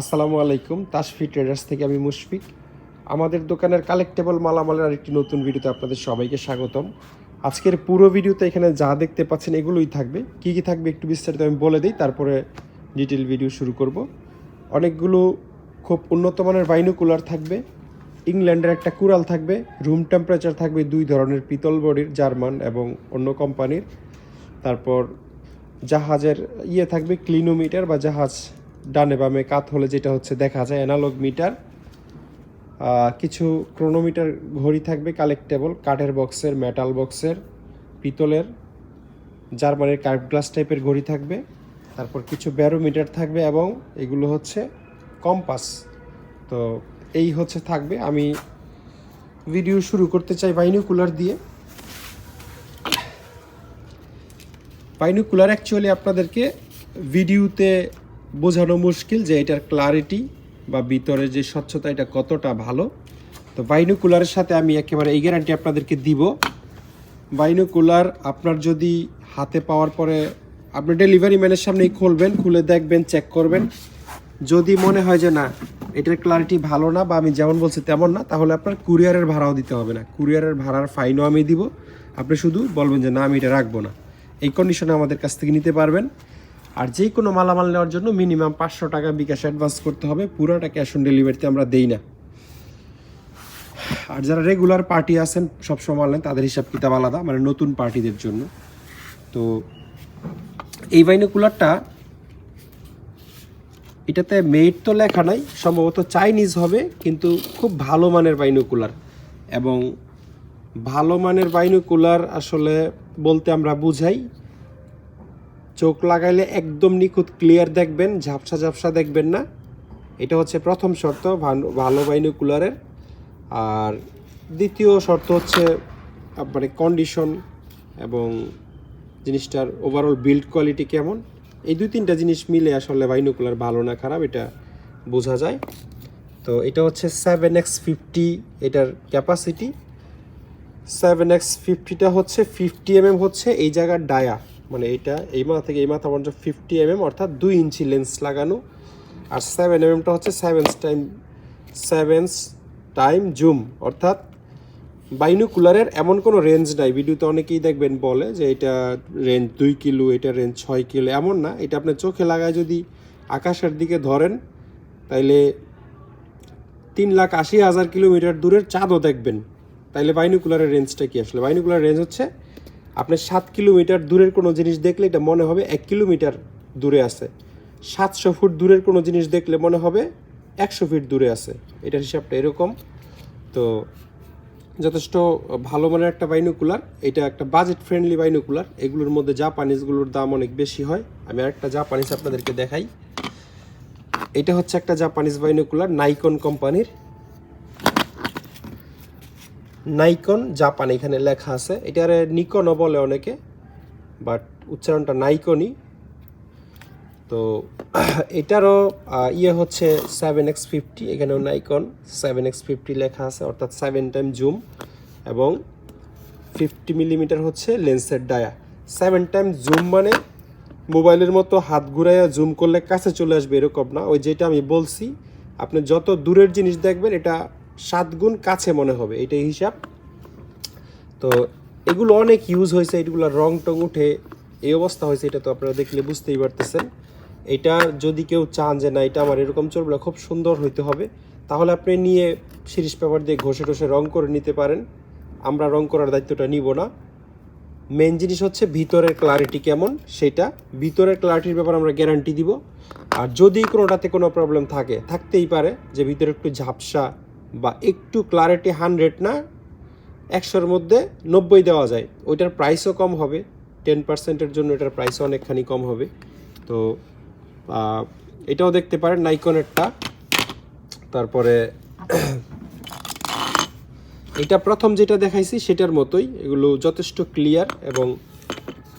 আসসালামু আলাইকুম, তাসফি ট্রেডার্স থেকে আমি মুশফিক। আমাদের দোকানের কালেক্টেবল মালামালের আরেকটি নতুন ভিডিওতে আপনাদের সবাইকে স্বাগতম। আজকের পুরো ভিডিওতে এখানে যা দেখতে পাচ্ছেন এগুলোই থাকবে। কি কি থাকবে একটু বিস্তারিত আমি বলে দিই, তারপরে ডিটেল ভিডিও শুরু করব। অনেকগুলো খুব উন্নত মানের বাইনোকুলার থাকবে, ইংল্যান্ডের একটা কুরাল থাকবে, রুম টেম্পারেচার থাকবে দুই ধরনের পিতল বডির, জার্মান এবং অন্য কোম্পানির। তারপর জাহাজের ইয়ে থাকবে, ক্লিনোমিটার বা জাহাজ ডানে বামে কাত হলে যেটা হচ্ছে দেখা যায় অ্যানালগ মিটার কিছু ক্রোনোমিটার ঘড়ি থাকবে কালেক্টেবল কাঠের বক্সের মেটাল বক্সের পিতলের, জার্মানির কার্ভ গ্লাস টাইপের ঘড়ি থাকবে, তারপর কিছু ব্যারোমিটার থাকবে এবং এগুলো হচ্ছে কম্পাস তো এই হচ্ছে থাকবে, আমি ভিডিও শুরু করতে চাই বাইনোকুলার দিয়ে। বাইনোকুলার অ্যাকচুয়ালি আপনাদেরকে ভিডিওতে বোঝানো মুশকিল যে এটার ক্লারিটি বা ভিতরে যে স্বচ্ছতা, এটা কতটা ভালো। তো বাইনোকুলারের সাথে আমি একেবারে এই গ্যারান্টি আপনাদেরকে দিব। বাইনোকুলার আপনার যদি হাতে পাওয়ার পরে আপনি ডেলিভারি ম্যানের সামনেই খুলবেন, খুলে দেখবেন চেক করবেন। যদি মনে হয় যে না, এটার ক্লারিটি ভালো না বা আমি যেমন বলছি তেমন না, তাহলে আপনার কুরিয়ারের ভাড়াও দিতে হবে না। কুরিয়ারের ভাড়ার ফাইনও আমি দিব। আপনি শুধু বলবেন যে না, আমি এটা রাখব না। এই কন্ডিশনে আমাদের কাছ থেকে নিতে পারবেন। আর যে কোনো মালামাল নেওয়ার জন্য মিনিমাম পাঁচশো টাকা বিকাশ অ্যাডভান্স করতে হবে। পুরোটা ক্যাশ অন ডেলিভারিতে আমরা দেই না। আর যারা রেগুলার পার্টি আছেন, সব সময় নেন তাদের হিসাব কিতাব আলাদা মানে নতুন পার্টিদের জন্য। তো এই বাইনোকুলারটা, এটাতে মেড তো লেখা নাই, সম্ভবত চাইনিজ হবে, কিন্তু খুব ভালো মানের বাইনোকুলার। এবং ভালো মানের বাইনোকুলার আসলে বলতে আমরা বুঝাই চোখ লাগাইলে একদম নিখুঁত ক্লিয়ার দেখবেন, ঝাপসা ঝাপসা দেখবেন না। এটা হচ্ছে প্রথম শর্ত ভালো- বাইনোকুলারের আর দ্বিতীয় শর্ত হচ্ছে মানে কন্ডিশন এবং জিনিসটার ওভারঅল বিল্ড কোয়ালিটি কেমন। এই দুই তিনটা জিনিস মিলে আসলে বাইনোকুলার ভালো না খারাপ, এটা বোঝা যায়। তো এটা হচ্ছে সেভেন এক্স ফিফটি এটার ক্যাপাসিটি সেভেন এক্স ফিফটিটা হচ্ছে ফিফটি এমএম হচ্ছে এই জায়গার ডায়া মানে এটা এই মাথা থেকে এই মাথা পর্যন্ত ফিফটি এমএম অর্থাৎ দুই ইঞ্চি লেন্স লাগানো। আর সেভেন এমএমটা হচ্ছে sevens time sevens time zoom অর্থাৎ বাইনোকুলারের এমন কোনো রেঞ্জ নাই। ভিডিওতে অনেকেই দেখবেন বলে যে এটা রেঞ্জ দুই কিলো, এটা রেঞ্জ ছয় কিলো, এমন না। এটা আপনার চোখে লাগায় যদি আকাশের দিকে ধরেন, তাইলে তিন লাখ আশি হাজার কিলোমিটার দূরের চাঁদও দেখবেন। তাইলে বাইনোকুলারের রেঞ্জটা কি আসলে? বাইনোকুলার রেঞ্জ হচ্ছে আপনি সাত কিলোমিটার দূরের কোনো জিনিস দেখলে এটা মনে হবে এক কিলোমিটার দূরে আছে। সাতশো ফুট দূরের কোনো জিনিস দেখলে মনে হবে একশো ফিট দূরে আছে। এটার হিসাবটা এরকম। তো যথেষ্ট ভালো মানের একটা বাইনোকুলার। এটা একটা বাজেট ফ্রেন্ডলি বাইনোকুলার। এগুলোর মধ্যে জাপানিজগুলোর দাম অনেক বেশি হয়। আমি আরেকটা জাপানিজ আপনাদেরকে দেখাই। এটা হচ্ছে একটা জাপানিজ বাইনোকুলার নাইকন কোম্পানির। নাইকন জাপান এখানে লেখা আছে। এটার নিকনও বলে অনেকে বাট উচ্চারণটা নাইকনই তো, এটারও ইয়ে হচ্ছে সেভেন এক্স ফিফটি এখানেও নাইকন সেভেন এক্স ফিফটি লেখা আছে, অর্থাৎ সেভেন টাইম জুম এবং ফিফটি মিলিমিটার হচ্ছে লেন্সের ডায়া। সেভেন টাইম জুম মানে মোবাইলের মতো হাত ঘুরাইয়া জুম করলে কাছে চলে আসবে, এরকম না। ওই যেটা আমি বলছি, আপনি যত দূরের জিনিস দেখবেন, এটা সাত গুণ কাছে মনে হবে, এটাই হিসাব। তো এগুলো অনেক ইউজ হয়েছে, এগুলো রং টং উঠে এই অবস্থা হয়েছে, এটা তো আপনারা দেখলে বুঝতেই পারতেছেন। এটা যদি কেউ চান যে না, এটা আমার এরকম চলবে না খুব সুন্দর হইতে হবে, তাহলে আপনি নিয়ে সিরিজ পেপার দিয়ে ঘষে টষে রং করে নিতে পারেন। আমরা রং করার দায়িত্বটা নিব না। মেন জিনিস হচ্ছে ভিতরের ক্লারিটি কেমন, সেটা ভিতরের ক্লারিটির ব্যাপারে আমরা গ্যারান্টি দিব। আর যদি কোনোটাতে কোনো প্রবলেম থাকে, থাকতেই পারে যে ভিতরে একটু ঝাপসা বা একটু ক্লারিটি হান্ড্রেড না, একশোর মধ্যে নব্বই দেওয়া যায়। ওইটার প্রাইসও কম হবে টেন পার্সেন্টের জন্য এটার প্রাইসও অনেকখানি কম হবে। তো এটাও দেখতে পারেন নাইকনেরটা তারপরে এটা প্রথম যেটা দেখাইছি সেটার মতোই। এগুলো যথেষ্ট ক্লিয়ার এবং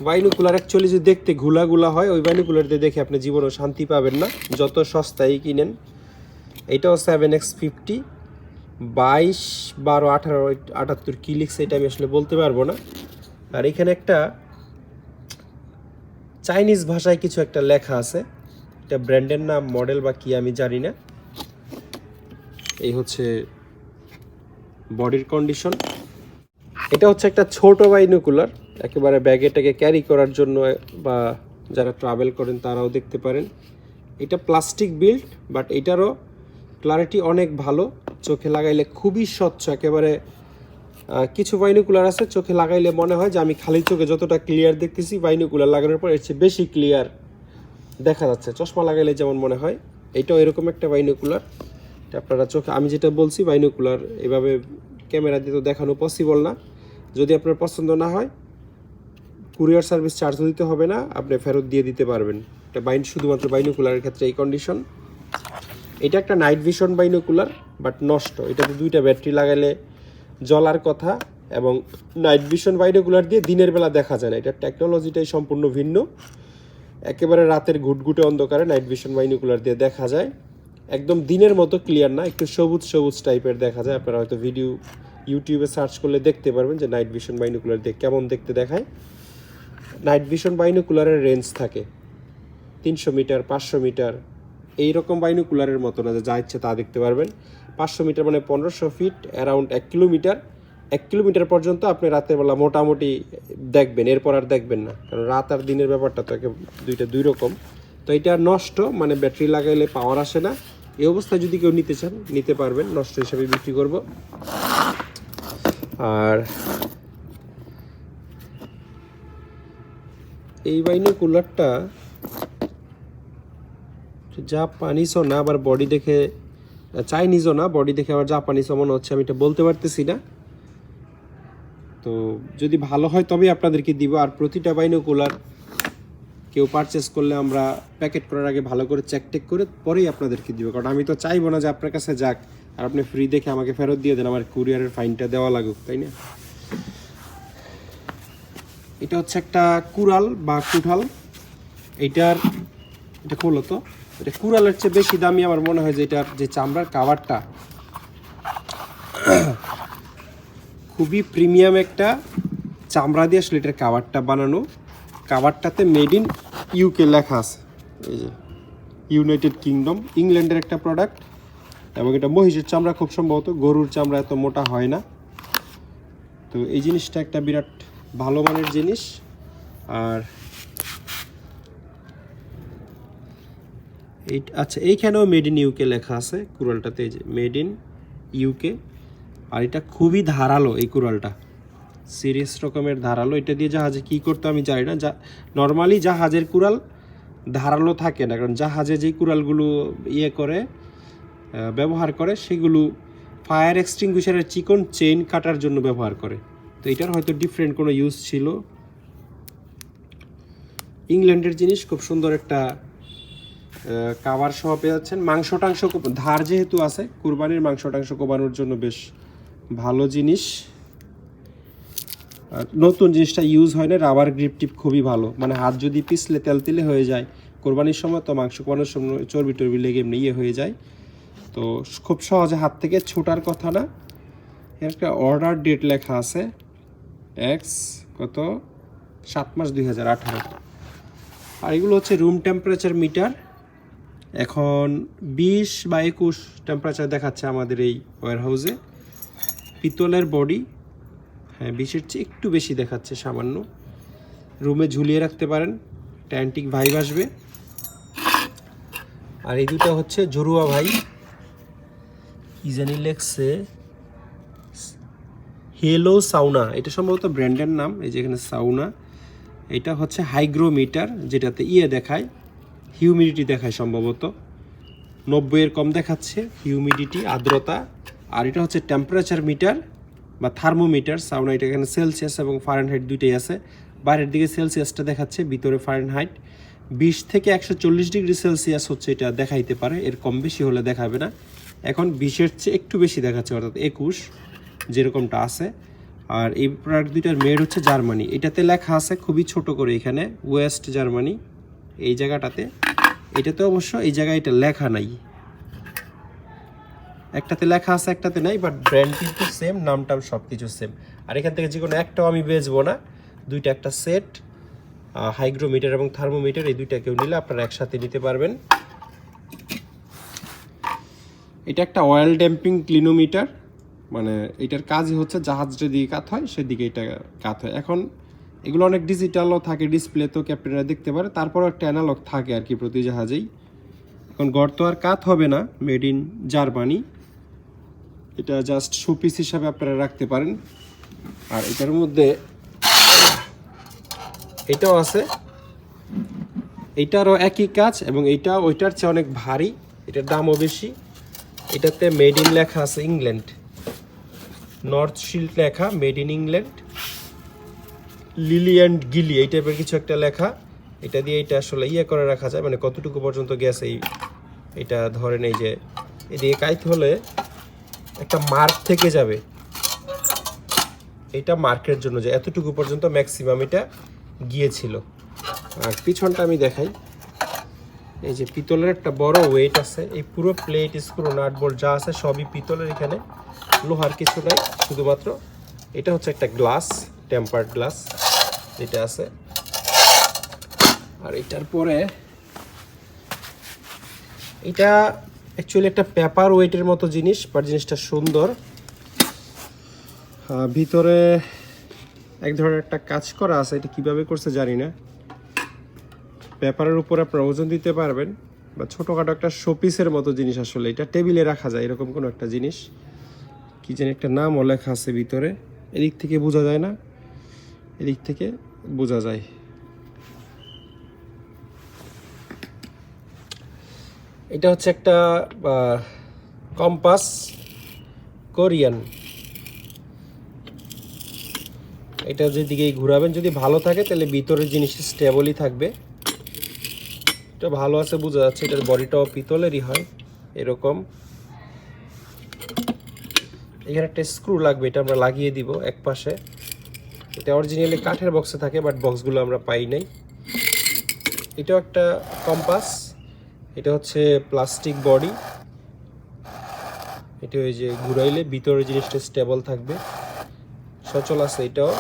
বাইনোকুলার অ্যাকচুয়ালি যে দেখতে ঘুলাগুলা হয়, ওই বাইনোকুলার দিয়ে দেখে আপনি জীবনও শান্তি পাবেন না। যত সস্তায় কিনেন, এটাও সেভেন এক্স ফিফটি বাইশ, বারো, আঠারো, আটাত্তর কি লিখছে এটা আমি আসলে বলতে পারব না। আর এখানে একটা চাইনিজ ভাষায় কিছু একটা লেখা আছে। এটা ব্র্যান্ডের নাম, মডেল বা কি আমি জানি না। এই হচ্ছে বডির কন্ডিশন। এটা হচ্ছে একটা ছোট বাইনোকুলার। একেবারে ব্যাগেটাকে ক্যারি করার জন্য বা যারা ট্রাভেল করেন তারাও দেখতে পারেন। এটা প্লাস্টিক বিল্ড, বাট এটারও ক্লারিটি অনেক ভালো। চোখে লাগাইলে খুবই স্বচ্ছ, একেবারে কিছু বাইনোকুলার আছে, চোখে লাগাইলে মনে হয় যে আমি খালি চোখে যতটা ক্লিয়ার দেখতেছি বাইনোকুলার লাগানোর পর এর চেয়ে বেশি ক্লিয়ার দেখা যাচ্ছে। চশমা লাগাইলে যেমন মনে হয়, এটাও এরকম একটা বাইনোকুলার আপনারা চোখে, আমি যেটা বলছি বাইনোকুলার এভাবে ক্যামেরা দিয়ে তো দেখানো পসিবল না। যদি আপনার পছন্দ না হয় কুরিয়ার সার্ভিস চার্জও দিতে হবে না, আপনি ফেরত দিয়ে দিতে পারবেন। এটা বাইন শুধুমাত্র বাইনোকুলারের ক্ষেত্রে এই কন্ডিশন এটা একটা নাইট ভিশন বাইনোকুলার বাট নষ্ট। এটাতে দুইটা ব্যাটারি লাগালে জলার কথা এবং নাইট ভিশন বাইনোকুলার দিয়ে দিনের বেলা দেখা যায় না। এটার টেকনোলজিটাই সম্পূর্ণ ভিন্ন। একেবারে রাতের ঘুটঘুটে অন্ধকারে নাইট ভিশন বাইনোকুলার দিয়ে দেখা যায়। একদম দিনের মতো ক্লিয়ার না, একটু সবুজ সবুজ টাইপের দেখা যায়। আপনারা হয়তো ভিডিও ইউটিউবে সার্চ করলে দেখতে পারবেন যে নাইট ভিশন বাইনোকুলার দিয়ে কেমন দেখতে দেখায়। নাইট ভিশন বাইনোকুলারের রেঞ্জ থাকে। তিনশো মিটার পাঁচশো মিটার এই রকম বাইনোকুলারের মতো না যে যা ইচ্ছে তা দেখতে পারবেন। পাঁচশো মিটার মানে পনেরোশো ফিট, অ্যারাউন্ড এক কিলোমিটার। এক কিলোমিটার পর্যন্ত আপনি রাতের বেলা মোটামুটি দেখবেন, এরপর আর দেখবেন না। কারণ রাত আর দিনের ব্যাপারটা তো দুইটা দুই রকম। তো এটা নষ্ট মানে ব্যাটারি লাগাইলে পাওয়ার আসে না। এই অবস্থায় যদি কেউ নিতে চান, নিতে পারবেন, নষ্ট হিসাবে বিক্রি করব। আর এই বাইনে কুলারটা জাপানিসও না, আবার বডি দেখে চাইনিজও না বডি দেখে আবার জাপানিসও মনে হচ্ছে, আমি এটা বলতে পারতেছি না। তো যদি ভালো হয় তবে আপনাদেরকে দিব, আর প্রতিটা বাইনো কুলার কেউ পারচেস করলে আমরা প্যাকেট করার আগে ভালো করে চেক টেক করে পরেই আপনাদেরকে দিব, কারণ আমি তো চাইব না যে আপনার কাছে যাক, আর আপনি ফ্রি দেখে আমাকে ফেরত দিয়ে দেন, আমার কুরিয়ারের ফাইনটা দেওয়া লাগুক, তাই না? এটা হচ্ছে একটা কুড়াল বা কুঠাল, এইটার, এটা খোলো তো। এটা কুড়ালের চেয়ে বেশি দামি আমার মনে হয় যে এটার যে চামড়ার কাভারটা খুবই প্রিমিয়াম একটা চামড়া দিয়ে আসলে এটার কাভারটা বানানো। কাভারটাতে মেড ইন ইউকে লেখা আছে। এই যে ইউনাইটেড কিংডম ইংল্যান্ডের একটা প্রোডাক্ট এবং এটা মহিষের চামড়া খুব সম্ভবত, গরুর চামড়া এত মোটা হয় না। তো এই জিনিসটা একটা বিরাট ভালো মানের জিনিস। আর এই আচ্ছা এইখানেও মেড ইন ইউকে লেখা আছে কুরালটাতে এই যে মেড ইন ইউকে আর এটা খুবই ধারালো এই কুড়ালটা। সিরিয়াস রকমের ধারালো। এটা দিয়ে জাহাজে কি করতে আমি জানি না। যা নর্মালি জাহাজের কুড়াল ধারালো থাকে না, কারণ জাহাজে যেই কুড়ালগুলো ইয়ে করে ব্যবহার করে, সেগুলো ফায়ার এক্সটিংগুইশারের চিকন চেইন কাটার জন্য ব্যবহার করে। তো এটার হয়তো ডিফারেন্ট কোনো ইউজ ছিল। ইংল্যান্ডের জিনিস খুব সুন্দর একটা কাভার সহ পেয়ে যাচ্ছেন। মাংস টাংস ধার যেহেতু আছে, কুরবানির মাংস টাংস কোবানোর জন্য বেশ ভালো জিনিস। নতুন জিনিসটা ইউজ হয় না রাবার গ্রিপ টিপ খুবই ভালো। মানে হাত যদি পিছলে তেল তেলে হয়ে যায়, কোরবানির সময় তো মাংস কোবানোর সময় চর্বি টর্বি লেগে এমনি ইয়ে হয়ে যায়। তো খুব সহজে হাত থেকে ছোটার কথা না। একটা অর্ডার ডেট লেখা আছে এক্স কত? সাত মাস দুই হাজার আঠারো। আর এগুলো হচ্ছে রুম টেম্পারেচার মিটার এখন বিশ বা একুশ টেম্পারেচার দেখাচ্ছে আমাদের এই ওয়ার হাউসে পিতলের বডি হ্যাঁ বিশের চেয়ে একটু বেশি দেখাচ্ছে সামান্য। রুমে ঝুলিয়ে রাখতে পারেন ট্যান্টিক ভাইব আসবে। আর এই দুটো হচ্ছে জরুয়া ভাই। কি জানি হেলো সাউনা এটা সম্ভবত ব্র্যান্ডের নাম, এই যে এখানে সাউনা এটা হচ্ছে হাইগ্রোমিটার যেটাতে ইয়ে দেখায়। হিউমিডিটি দেখায় সম্ভবত। নব্বইয়ের কম দেখাচ্ছে হিউমিডিটি আর্দ্রতা। আর এটা হচ্ছে টেম্পারেচার মিটার বা থার্মোমিটার সাউনা এটা এখানে সেলসিয়াস এবং ফারেনহাইট দুইটাই আছে। বাইরের দিকে সেলসিয়াসটা দেখাচ্ছে, ভিতরে ফারেনহাইট বিশ থেকে একশো চল্লিশ ডিগ্রি সেলসিয়াস হচ্ছে এটা দেখাইতে পারে, এর কম বেশি হলে দেখাবে না। এখন বিশের চেয়ে একটু বেশি দেখাচ্ছে, অর্থাৎ একুশ যেরকমটা আছে। আর এই প্রোডাক্ট দুইটার মেড হচ্ছে জার্মানি এটাতে লেখা আছে, খুবই ছোট করে এখানে ওয়েস্ট জার্মানি এই জায়গাটাতে এটাতে অবশ্য এই জায়গায় এটা লেখা নাই। একটাতে লেখা আছে, একটাতে নাই বাট ব্র্যান্ড কিন্তু সেম নাম টাম সব কিছু সেম আর এখান থেকে যে কোনো একটাও আমি বেচবো না। দুইটা একটা সেট হাইগ্রোমিটার এবং থার্মোমিটার এই দুইটা কেউ নিলে আপনারা একসাথে নিতে পারবেন। এটা একটা অয়েল ড্যাম্পিং ক্লিনোমিটার মানে এটার কাজই হচ্ছে জাহাজ যদি কাত হয়, সেদিকে এটা কাত হয়। এখন এগুলো অনেক ডিজিটালও থাকে ডিসপ্লে তো ক্যাপ্টেনরা দেখতে পারে। তারপরও একটা অ্যানালগ থাকে আর কি প্রতি জাহাজেই। এখন গর্ত আর কাত হবে না মেড ইন জার্মানি এটা জাস্ট শোপিস হিসাবে আপনারা রাখতে পারেন। আর এটার মধ্যে এটাও আছে। এইটারও একই কাজ এবং এইটা, ওইটার চেয়ে অনেক ভারী, এটার দামও বেশি। এটাতে মেড ইন লেখা আছে ইংল্যান্ড নর্থ শিল্ড লেখা made in England Lilley and Gillie এই টাইপের কিছু একটা লেখা। এটা দিয়ে এটা আসলে ইয়ে করে রাখা যায় মানে কতটুকু পর্যন্ত গেছে এই এটা ধরেন এই যে এদিকে কাইতে হলে একটা মার্ক থেকে যাবে। এটা মার্কের জন্য যে এতটুকু পর্যন্ত ম্যাক্সিমাম এটা গিয়েছিল। আর পিছনটা আমি দেখাই। এই যে পিতলের একটা বড় ওয়েট আছে, এই পুরো প্লেট স্ক্রু নাট যা আছে সবই পিতলের এখানে। লোহার কিছু নাই, শুধুমাত্র এটা হচ্ছে একটা গ্লাস টেম্পার্ড গ্লাস এটা আছে। আর এটার পরে, এটা অ্যাকচুয়ালি একটা পেপার ওয়েটের মতো জিনিস বাট জিনিসটা সুন্দর। ভিতরে এক ধরনের একটা কাজ করা আছে, এটা কীভাবে করছে জানি না। পেপারের উপর আপনার ওজন দিতে পারবেন, বা ছোটোখাটো একটা শোপিসের মতো জিনিস আসলে এটা টেবিলে রাখা যায়, এরকম কোনো একটা জিনিস। কি যেন একটা নামও লেখা আছে ভিতরে, এদিক থেকে বোঝা যায় না। এদিক থেকে বোঝা যায়। এটা হচ্ছে একটা কম্পাস কোরিয়ান। এটা যেদিকেই ঘুরাবেন, যদি ভালো থাকে, তাহলে ভিতরের জিনিস স্টেবলই থাকবে। এটা ভালো আছে, বোঝা যাচ্ছে, এটার বডিটাও পিতলেরই হয়, এরকম। এখানে একটা স্ক্রু লাগবে, এটা আমরা লাগিয়ে দিব এক পাশে এটা অরিজিনালি কাঠের বক্সে থাকে বাট বক্সগুলো আমরা পাই নাই। এটাও একটা কম্পাস এটা হচ্ছে প্লাস্টিক বডি এটা ওই যে ঘুরাইলে ভিতরে জিনিসটা স্টেবল থাকবে। সচল আছে এটাও।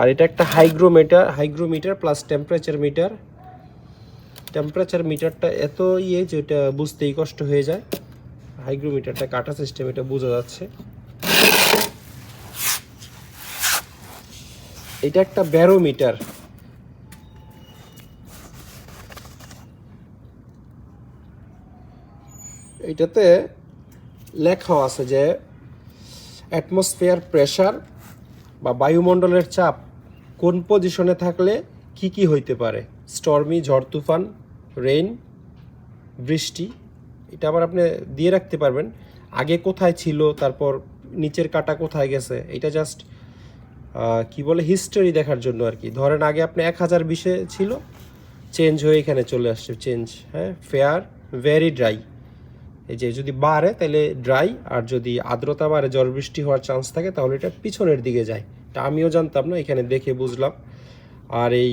আর এটা একটা hygrometer hygrometer plus temperature meter temperature মিটারটা এত ইয়ে যে এটা বুঝতেই কষ্ট হয়ে যায়। হাইগ্রোমিটারটা কাটা সিস্টেম এটা বোঝা যাচ্ছে। এটা একটা ব্যারোমিটার। এটাতে লেখা আছে যে অ্যাটমসফিয়ার প্রেশার বা বায়ুমণ্ডলের চাপ কোন পজিশনে থাকলে কি কি হইতে পারে? স্টর্মি ঝড়, তুফান রেইন বৃষ্টি, এটা আবার আপনি দিয়ে রাখতে পারবেন। আগে কোথায় ছিল, তারপর নিচের কাটা কোথায় গেছে, এটা জাস্ট কি বলে হিস্টোরি দেখার জন্য আর কি ধরেন আগে আপনি এক হাজার বিশে ছিল চেঞ্জ হয়ে এখানে চলে আসছে চেঞ্জ হ্যাঁ ফেয়ার ভেরি ড্রাই এই যে যদি বাড়ে, তাহলে ড্রাই আর যদি আর্দ্রতা বাড়ে ঝড় বৃষ্টি হওয়ার চান্স থাকে, তাহলে এটা পিছনের দিকে যায়। এটা আমিও জানতাম না, এখানে দেখে বুঝলাম। আর এই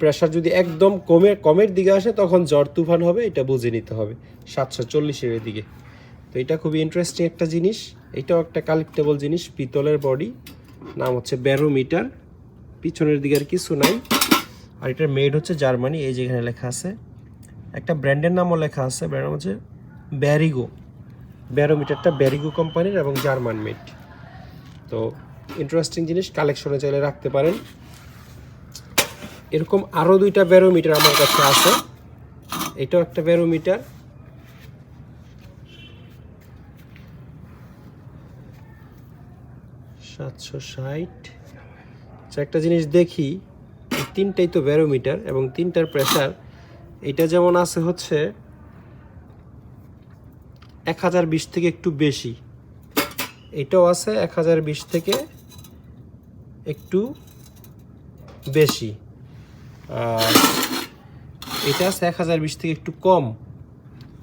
প্রেশার যদি একদম কমে, কমের দিকে আসে, তখন ঝড় তুফান হবে, এটা বুঝে নিতে হবে। সাতশো চল্লিশের দিকে তো এটা খুবই ইন্টারেস্টিং একটা জিনিস। এটাও একটা কালেক্টেবল জিনিস, পিতলের বডি নাম হচ্ছে ব্যারোমিটার, পিছনের দিকে আর কিছু নাই। আর এটার মেড হচ্ছে জার্মানি, এই যেখানে লেখা আছে। একটা ব্র্যান্ডের নামও লেখা আছে ব্র্যান্ড হচ্ছে ব্যারিগো। ব্যারোমিটারটা ব্যারিগো কোম্পানির এবং জার্মান মেড। তো ইন্টারেস্টিং জিনিস কালেকশনে চাইলে রাখতে পারেন। এরকম আরও দুইটা ব্যারোমিটার আমার কাছে আছে। এটাও একটা ব্যারোমিটার। সাতশো ষাট। আচ্ছা একটা জিনিস দেখি তিনটাই তো ব্যারোমিটার এবং তিনটার প্রেশার এটা যেমন আছে হচ্ছে এক হাজার বিশ থেকে একটু বেশি। এটাও আছে এক হাজার বিশ থেকে একটু বেশি। আর এটা আছে এক হাজার বিশ থেকে একটু কম।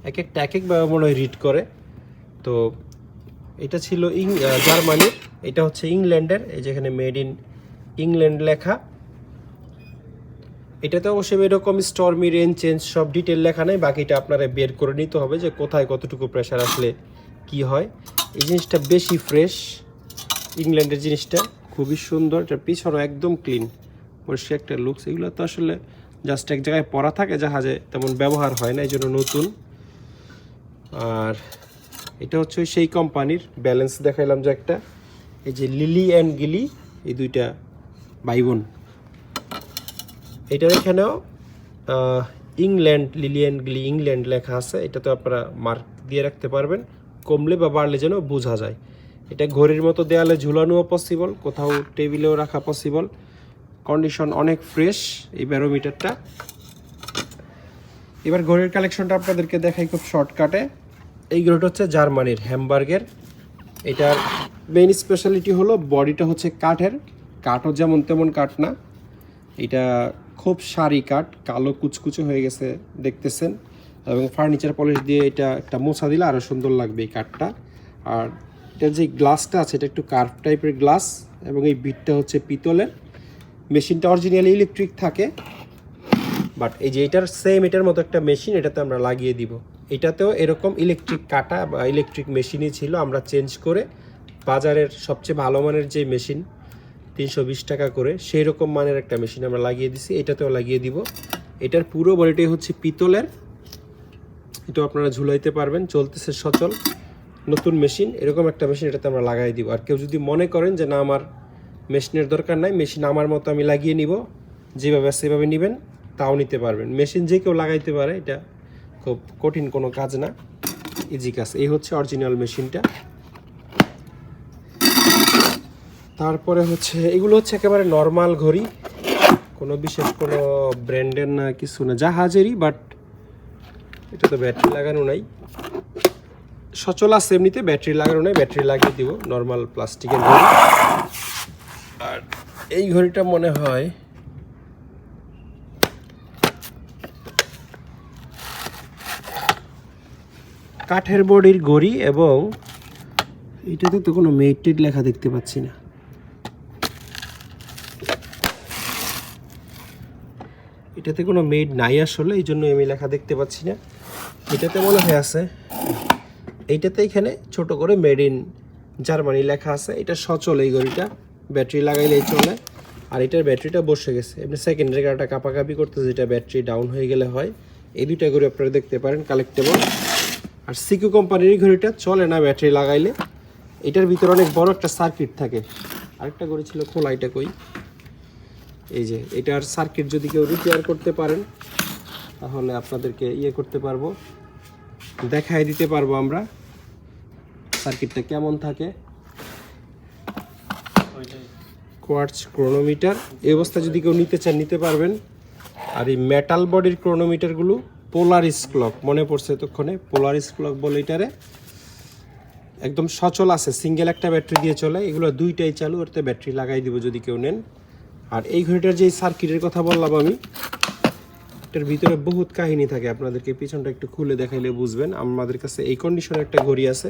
এক একটা এক একভাবে মনে হয় রিড করে। তো এটা ছিল ইং আহ, জার্মানির এটা হচ্ছে ইংল্যান্ডের এই যেখানে মেড ইন ইংল্যান্ড লেখা। এটাতে অবশ্যই এরকম স্টর্মি রেন চেঞ্জ সব ডিটেল লেখা নেই বাকিটা আপনারা বের করে নিতে হবে যে কোথায় কতটুকু প্রেশার আসলে কি হয়। এই জিনিসটা বেশি ফ্রেশ ইংল্যান্ডের জিনিসটা খুবই সুন্দর এটার পিছনও একদম ক্লিন পরিষ্কার একটা লুকস এগুলো তো আসলে জাস্ট এক জায়গায় পরা থাকে জাহাজে তেমন ব্যবহার হয় না এই জন্য নতুন। আর এটা হচ্ছে সেই কোম্পানির ব্যালেন্স দেখাইলাম যে একটা। এই যে লিলি অ্যান্ড গিলি এই দুইটা ভাই বোন। এটার এখানেও England Lilley and Gillie England লেখা আছে। এটা তো আপনারা মার্ক দিয়ে রাখতে পারবেন। কমলে বা বাড়লে যেন বোঝা যায়। এটা ঘড়ির মতো দেয়ালে ঝুলানোও পসিবল কোথাও টেবিলেও রাখা পসিবল কন্ডিশন অনেক ফ্রেশ এই ব্যারোমিটারটা এবার ঘড়ির কালেকশনটা আপনাদেরকে দেখাই খুব শর্টকাটে এই ঘড়িটা হচ্ছে জার্মানির হ্যামবার্গের। এটার মেইন স্পেশালিটি হলো বডিটা হচ্ছে কাঠের। কাঠও যেমন তেমন কাঠ না। এটা খুব সারি কাঠ, কালো কুচকুচে হয়ে গেছে দেখতেছেন। এবং ফার্নিচার পলিশ দিয়ে এটা একটা মোছা দিলে আরও সুন্দর লাগবে এই কাঠটা। আর এটার যে গ্লাসটা আছে, এটা একটু কার্ভ টাইপের গ্লাস এবং এই বিটটা হচ্ছে পিতলের। মেশিনটা অরিজিনালি ইলেকট্রিক থাকে বাট এই যে এটার সেম এটার মতো একটা মেশিন এটাতে আমরা লাগিয়ে দিব। এটাতেও এরকম ইলেকট্রিক কাটা বা ইলেকট্রিক মেশিনই ছিল, আমরা চেঞ্জ করে বাজারের সবচেয়ে ভালো মানের যে মেশিন তিনশো বিশ টাকা করে সেই রকম মানের একটা মেশিন আমরা লাগিয়ে দিছি, এটাতেও লাগিয়ে দিব। এটার পুরো বডিটাই হচ্ছে পিতলের। এটা আপনারা ঝুলাইতে পারবেন, চলতেছে সচল। নতুন মেশিন এরকম একটা মেশিন এটাতে আমরা লাগাই দিব। আর কেউ যদি মনে করেন যে না, আমার মেশিনের দরকার নাই মেশিন আমার মতো আমি লাগিয়ে নিব, যেভাবে সেভাবে নেবেন, তাও নিতে পারবেন। মেশিন যে কেউ লাগাইতে পারে, এটা খুব কঠিন কোনো কাজ না। ইজি কাজ। এই হচ্ছে অরিজিনাল মেশিনটা তারপরে হচ্ছে, এগুলো হচ্ছে একেবারে নর্মাল ঘড়ি। কোনো বিশেষ কোনো ব্র্যান্ডের না, কিছু না, জাহাজেরই বাট এটা তো ব্যাটারি লাগানো নাই। সচল আছে এমনিতে ব্যাটারি লাগানো নাই ব্যাটারি লাগিয়ে দিব নর্মাল প্লাস্টিকের ঘড়ি। আর এই ঘড়িটা মনে হয় কাঠের বডির ঘড়ি এবং এটাতে তো কোনো মেটেড লেখা দেখতে পাচ্ছি না। এটাতে কোনো মেড নাই আসলে, এই জন্য আমি লেখা দেখতে পাচ্ছি না। এটাতে মনে হয় আছে, এইটাতে এখানে ছোট করে মেড ইন জার্মানি লেখা আছে। এটা সচল এই ঘড়িটা ব্যাটারি লাগাইলেই চলে, আর এটার ব্যাটারিটা বসে গেছে। এমনি সেকেন্ডের গাড়িটা কাপাকাপি করতে যেটা ব্যাটারি ডাউন হয়ে গেলে হয়। এই দুইটা ঘড়ি আপনারা দেখতে পারেন কালেক্টেবল আর সিকিউ কোম্পানির ঘড়িটা চলে না ব্যাটারি লাগাইলে। এটার ভিতরে অনেক বড় একটা সার্কিট থাকে। আরেকটা ঘড়ি ছিল খোলা, এটা কই? এই যে, এটার সার্কিট যদি কেউ রিপেয়ার করতে পারেন, তাহলে আপনাদেরকে ইয়ে করতে পারব, দেখাই দিতে পারব আমরা সার্কিটটা কেমন থাকে। Quartz chronometer. এই অবস্থা যদি কেউ নিতে চান, নিতে পারবেন। আর এই মেটাল বডির ক্রোনোমিটারগুলো পোলারিস ক্লক মনে পড়ছে এতক্ষণে? পোলারিস ক্লক বলে এটারে। একদম সচল আছে, সিঙ্গেল একটা ব্যাটারি দিয়ে চলে, এগুলো দুইটাই চালু ওতে ব্যাটারি লাগাই দিব যদি কেউ নেন। আর এই ঘড়িটার যে সার্কিটের কথা বললাম আমি, এটার ভিতরে বহুত কাহিনী থাকে, আপনাদেরকে পিছনটা একটু খুলে দেখাইলে বুঝবেন। আমাদের কাছে এই কন্ডিশনে একটা ঘড়ি আছে,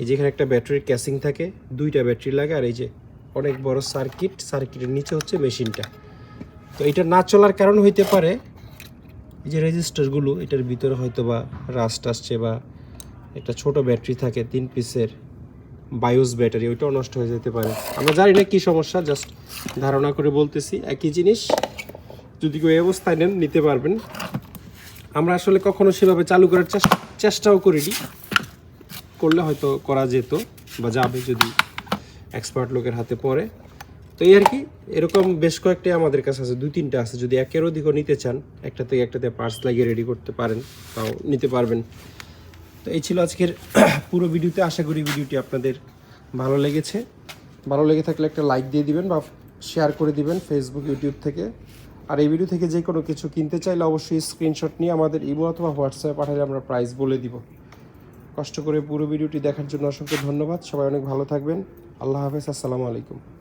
এই যেখানে একটা ব্যাটারির ক্যাসিং থাকে, দুইটা ব্যাটারি লাগে, আর এই যে অনেক বড় সার্কিট সার্কিটের নিচে হচ্ছে মেশিনটা। তো এটা না চলার কারণ হইতে পারে এই যে রেজিস্টারগুলো, এটার ভিতরে হয়তো বা রাস্ট আসছে বা একটা ছোট ব্যাটারি থাকে, তিন পিসের বায়োস ব্যাটারি, ওইটাও নষ্ট হয়ে যেতে পারে। আমরা জানি না কী সমস্যা, জাস্ট ধারণা করে বলতেছি, একই জিনিস যদি কেউ অবস্থায় নেন, নিতে পারবেন। আমরা আসলে কখনো সেভাবে চালু করার চেষ্টা, চেষ্টাও করিনি। করলে হয়তো করা যেত বা যাবে যদি এক্সপার্ট লোকের হাতে পড়ে। তো এই আর কি, এরকম বেশ কয়েকটাই আমাদের কাছে আছে দুই তিনটা আছে, যদি একের অধিকও নিতে চান একটা থেকে একটাতে পার্স লাগিয়ে রেডি করতে পারেন, তাও নিতে পারবেন। তো এই ছিল আজকের পুরো ভিডিওতে, আশা করি ভিডিওটি আপনাদের ভালো লেগেছে। ভালো লেগে থাকলে একটা লাইক দিয়ে দিবেন বা শেয়ার করে দিবেন ফেসবুক ইউটিউব থেকে। আর এই ভিডিও থেকে যে কোনো কিছু কিনতে চাইলে অবশ্যই স্ক্রিনশট নিয়ে আমাদের ইমো অথবা হোয়াটসঅ্যাপে পাঠালে আমরা প্রাইস বলে দিব। কষ্ট করে পুরো ভিডিওটি দেখার জন্য অসংখ্য ধন্যবাদ। সবাই অনেক ভালো থাকবেন। আল্লাহ হাফেজ, আসসালামু আলাইকুম।